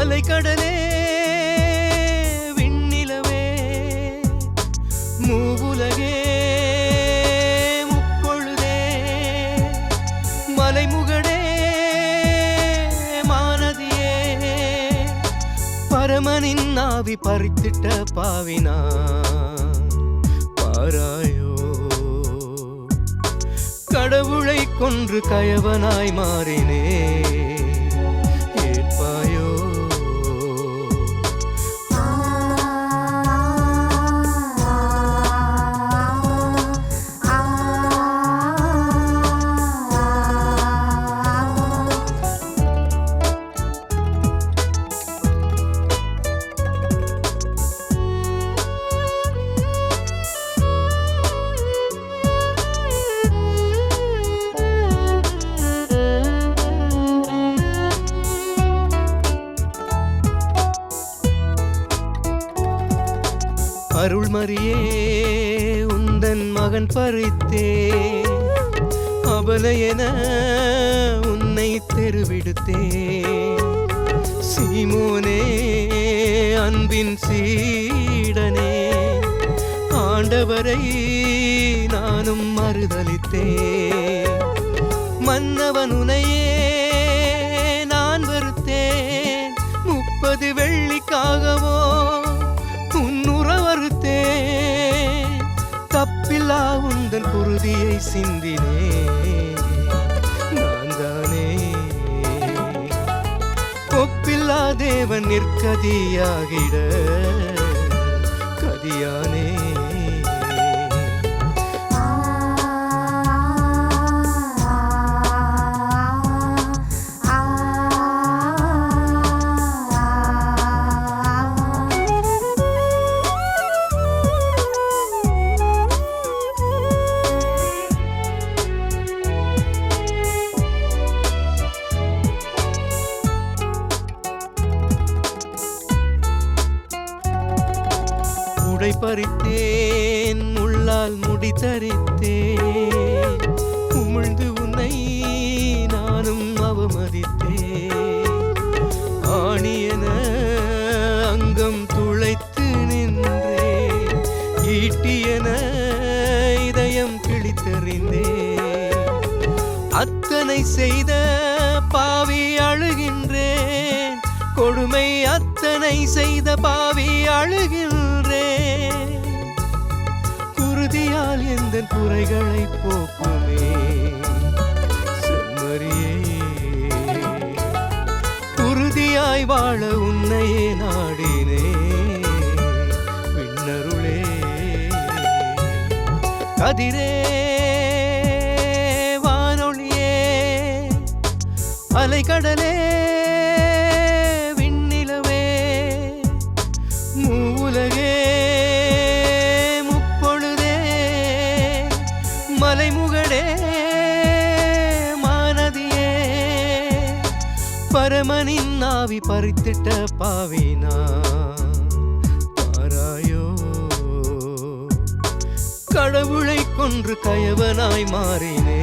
அலைக்கடலே விண்ணிலவே மூவுலகே முப்பொழுதே மலைமுகடே மானதியே. பரமனின் நாவி பறித்திட்ட பாவினா பாராயோ. கடவுளை கொன்று கயவனாய் மாறினே. அருள்மரியே உந்தன் மகன் பறித்தே அபலையென உன்னை தெருவிடுத்தே. சீமோனே அன்பின் சீடனே ஆண்டவரை நானும் மறுதளித்தே மன்னவன் உனையே நான் வெறுத்தேன் முப்பது வெள்ளிக்காகவோ குருதியை சிந்தினே. நான் தானே. ஒப்பில்லா தேவன் நிற்கதியாகிட. கதியானே. உன்னை பறித்தேன் உள்ளால் முடித்தரித்தேன் உமிழ்ந்து உன்னை நானும் அவமதித்தேன். ஆணியன அங்கம் துளைத்து நின்றேன். ஈட்டியன இதயம் கிழித்தறிந்தேன். அத்தனை செய்த பாவி அழுகின்றேன். கொடுமை அத்தனை செய்த பாவி அழுகின்றேன். குருதியால் எந்த குறைகளை போக்குமே. செம்மறியே. உறுதியாய் வாழ உன்னையே நாடினே. பின்னருளே கதிரே வானொழியே அலைக்கடலே. பரமனின் ஆவி பறித்திட்ட பாவினா பாராயோ. கடவுளை கொன்று கயவனாய் மாறினே